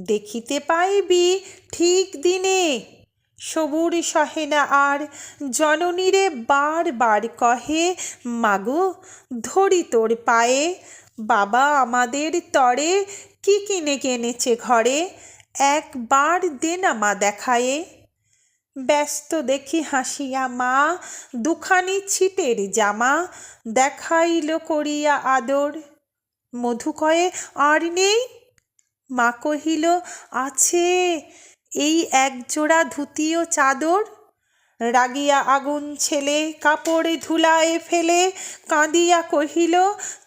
দেখিতে পাইবি ঠিক দিনে। সবুর সহে না আর জননীরে বার বার কহে, মাগো, ধরি তোর পায়ে। বাবা আমাদের তরে কি কিনে কেনেছে ঘরে? একবার দে না মা দেখায়ে। ব্যস্ত দেখি হাসিয়া মা, দুখানি ছিটের জামা, দেখাইল করিয়া আদর। মধু কয়ে, আর নেই? মা কহিল, আছে, এই একজোড়া ধুতি ও চাদর? রাগিয়া আগুন ছেলে কাপড়ে ধুলায় ফেলে কাঁদিয়া কহিল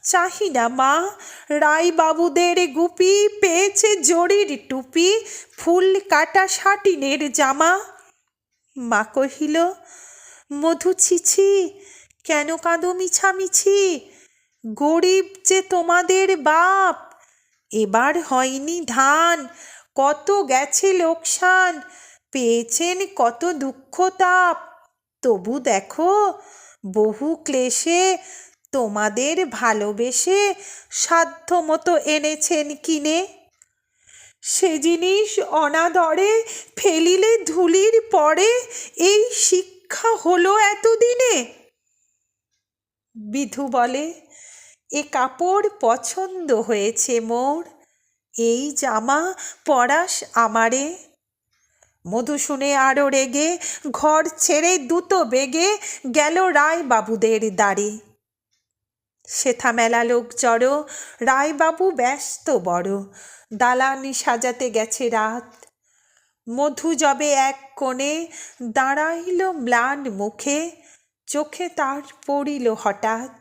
চাহি না মা, রায়বাবুদের গুপি পেয়েছে জরির টুপি, ফুল কাটা শাটিনের জামা। মা কহিল, মধু ছিছি, কেন কাঁদো মিছামিছি? গরিব যে তোমাদের বাপ এবার হয়নি ধান। কত গেছে লোকসান? পেয়েছেন কত দুঃখ তাপ? তবু দেখো, বহু ক্লেশে তোমাদের ভালোবেসে সাধ্য মতো এনেছেন কিনে। সে জিনিস অনাদরে ফেলিলে ধুলির পরে এই শিক্ষা হলো এতদিনে। বিধু বলে এ কাপড় পছন্দ হয়েছে মোর। এই জামা পরাস আমারে। মধু শুনে আরও রেগে, ঘর ছেড়ে দ্রুত বেগে গেল রায়বাবুদের দ্বারে সেথা মেলা লোক জড়ো রায়বাবু ব্যস্ত বড় দালানি সাজাতে গেছে রাত। মধু যবে এক কোণে, দাঁড়াইল ম্লান মুখে, চোখে তার পড়িল হঠাৎ।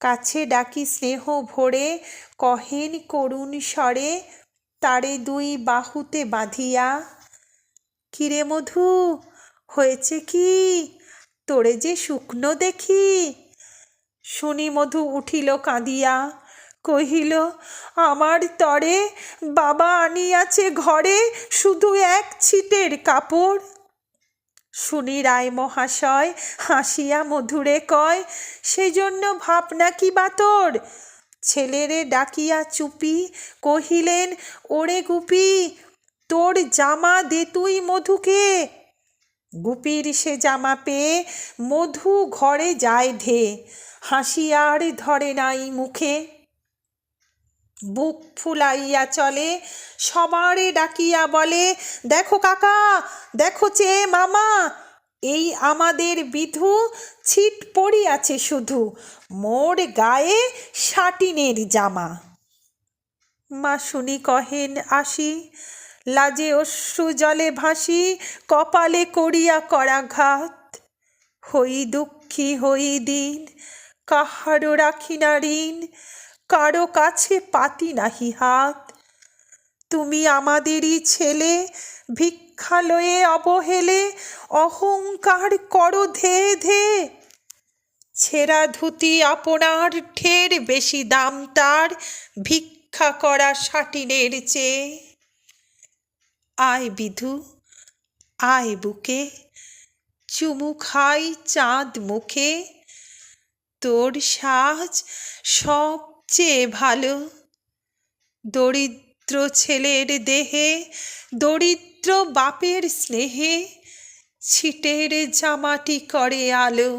কাছে ডাকি স্নেহ ভরে, কহেন করুণ স্বরে, তারে দুই বাহুতে বাঁধিয়া, কিরে মধু, হয়েছে কি? তোরে যে শুকনো দেখি? শুনি মধু উঠিল কাঁদিয়া, কহিল, আমার তরে বাবা আনিয়াছে ঘরে শুধু এক ছিটের কাপড়। শুনি রায় মহাশয়, হাসিয়া মধুরে কয়, সেজন্য ভাবনা কি বা তোর? ছেলেরে ডাকিয়া চুপি, কহিলেন, ওরে গুপি, তোর জামা দে তুই মধুকে। গুপির সে জামা পেয়ে মধু ঘরে যায় ধে, হাসি আর ধরে নাই মুখে। বুক ফুলাইয়া চলে, সবারে ডাকিয়া বলে, দেখো কাকা, দেখো চে মামা, এই আমাদের বিধু ছিট পড়িয়াছে শুধু, মোর গায়ে শাটিনের জামা। মা শুনি কহেন, আসি, লাজে অশ্রু জলে ভাসি, কপালে করিয়া করাঘাত। হই দুঃখী হই দিন, কাহারও রাখি না ঋণ কারও কাছে পাতি নাহি হাত। তুমি আমাদেরই ছেলে, ভিক্ষালয়ে অবহেলে, অহংকার করো ধে ধে। ছেঁড়া ধুতি আপনার ঢের বেশি দাম তার, ভিক্ষা করা শাটিনের চেয়ে। আয় বিধু, আয় বুকে, চুমু খাই চাঁদ মুখে। তোর সাজ সবচেয়ে ভালো। দরিদ্র ছেলের দেহে দরিদ্র বাপের স্নেহে ছিটের জামাটি করে আলো।